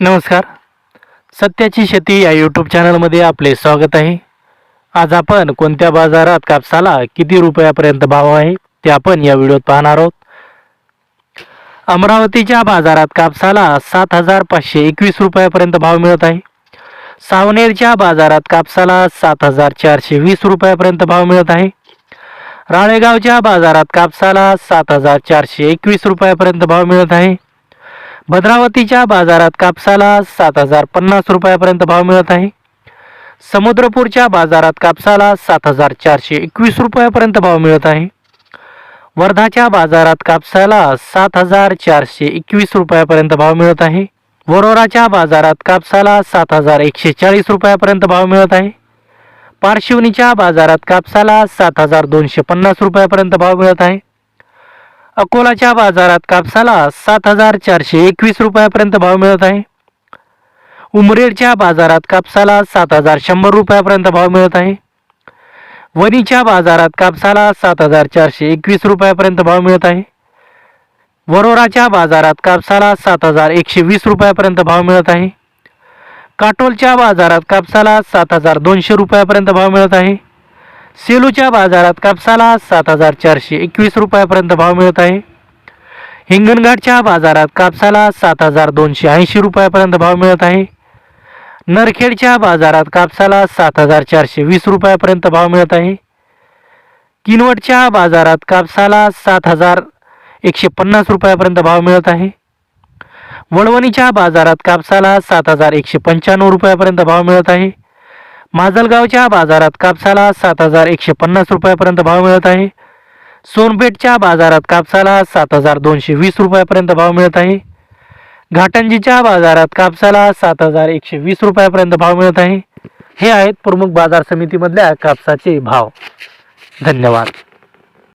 नमस्कार. सत्याची शेती या यूट्यूब चॅनलमध्ये आपले स्वागत आहे. आज आपण कोणत्या बाजारात कापसाला किती रुपयापर्यंत भाव आहे ते आपण या व्हिडिओत पाहणार आहोत. अमरावतीच्या बाजारात कापसाला सात हजार पाचशे एकवीस रुपयापर्यंत भाव मिळत आहे. सावनेरच्या बाजारात कापसाला सात हजार चारशे वीस रुपयापर्यंत भाव मिळत आहे. राळेगावच्या बाजारात कापसाला सात हजार चारशे एकवीस रुपयापर्यंत भाव मिळत आहे. भद्रावतीच्या बाजारात कापसाला सात हजार पन्नास रुपयापर्यंत भाव मिळत आहे. समुद्रपूरच्या बाजारात कापसाला सात हजार चारशे एकवीस रुपयापर्यंत भाव मिळत आहे. वर्धाच्या बाजारात कापसाला सात हजार चारशे एकवीस रुपयापर्यंत भाव मिळत आहे. वरोराच्या बाजारात कापसाला सात हजार एकशे चाळीस रुपयापर्यंत भाव मिळत आहे. पारशिवनीच्या बाजारात कापसाला सात हजार दोनशे पन्नास रुपयापर्यंत भाव मिळत आहे. अकोलाच्या बाजारात कापसाला सात हजार चारशे एकवीस रुपयापर्यंत भाव मिळत आहे. उमरेडच्या बाजारात कापसाला सात हजार शंभर रुपयापर्यंत भाव मिळत आहे. वणीच्या बाजारात कापसाला सात हजार चारशे एकवीस रुपयापर्यंत भाव मिळत आहे. वरोराच्या बाजारात कापसाला सात हजार एकशे वीस रुपयापर्यंत भाव मिळत आहे. काटोलच्या बाजारात कापसाला सात हजार दोनशे रुपयापर्यंत भाव मिळत आहे. सेलूच्या बाजारात कापसाला सात हजार चारशे एकवीस रुपयापर्यंत भाव मिळत आहे. हिंगणघाटच्या बाजारात कापसाला सात हजार दोनशे ऐंशी रुपयापर्यंत भाव मिळत आहे. नरखेडच्या बाजारात कापसाला सात हजार चारशे वीस रुपयापर्यंत भाव मिळत आहे. किनवटच्या बाजारात कापसाला सात हजार एकशे पन्नास रुपयापर्यंत भाव मिळत आहे. वळवणीच्या बाजारात कापसाला सात हजार एकशे पंच्याण्णव रुपयापर्यंत भाव मिळत आहे. माजलगावच्या बाजारात कापसाला सात हजार एकशे पन्नास रुपयापर्यंत भाव मिळत आहे. सोनपेठच्या बाजारात कापसाला सात हजार दोनशे वीस रुपयापर्यंत भाव मिळत आहे. घाटंजीच्या बाजारात कापसाला सात हजार एकशे वीस रुपयापर्यंत भाव मिळत आहे. हे आहेत प्रमुख बाजार समितीमधल्या कापसाचे भाव. धन्यवाद.